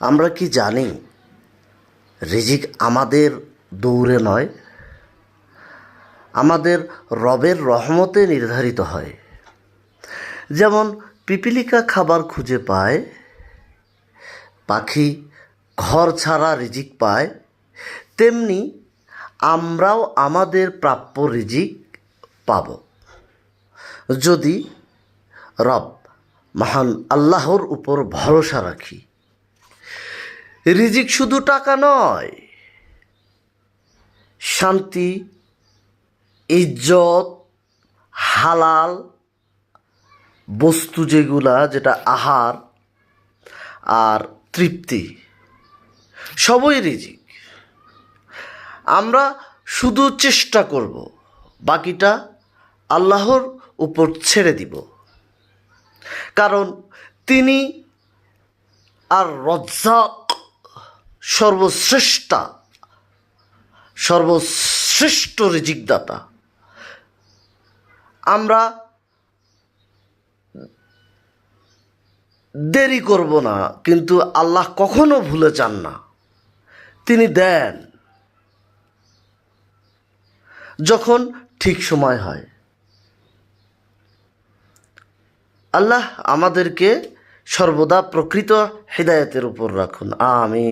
আমরা কি জানি? রিজিক আমাদের দৌড়ে নয়। আমাদের রবের রহমতে নির্ধারিত হয়। যেমন পিপিলিকা খাবার খুঁজে পায়, পাখি ঘর ছাড়া রিজিক পায়, তেমনি আমরাও আমাদের প্রাপ্য রিজিক পাব। যদি রব মহান আল্লাহর উপর ভরসা রাখি রিজিক শুধু টাকা নয়, শান্তি, ইজ্জত, হালাল বস্তু যেগুলা, যেটা আহার আর তৃপ্তি, সবই রিজিক। আমরা শুধু চেষ্টা করব, বাকিটা আল্লাহর উপর ছেড়ে দিব। কারণ তিনি আর রজ্জাক সর্বশ্রেষ্ঠা, সর্বশ্রেষ্ঠ রিজিকদাতা। আমরা দেরি করব না, কিন্তু আল্লাহ কখনো ভুলে চান না। তিনি দেন, যখন ঠিক সময় হয়। আল্লাহ আমাদেরকে সর্বদা প্রকৃত হৃদায়তের উপর রাখুন। আমি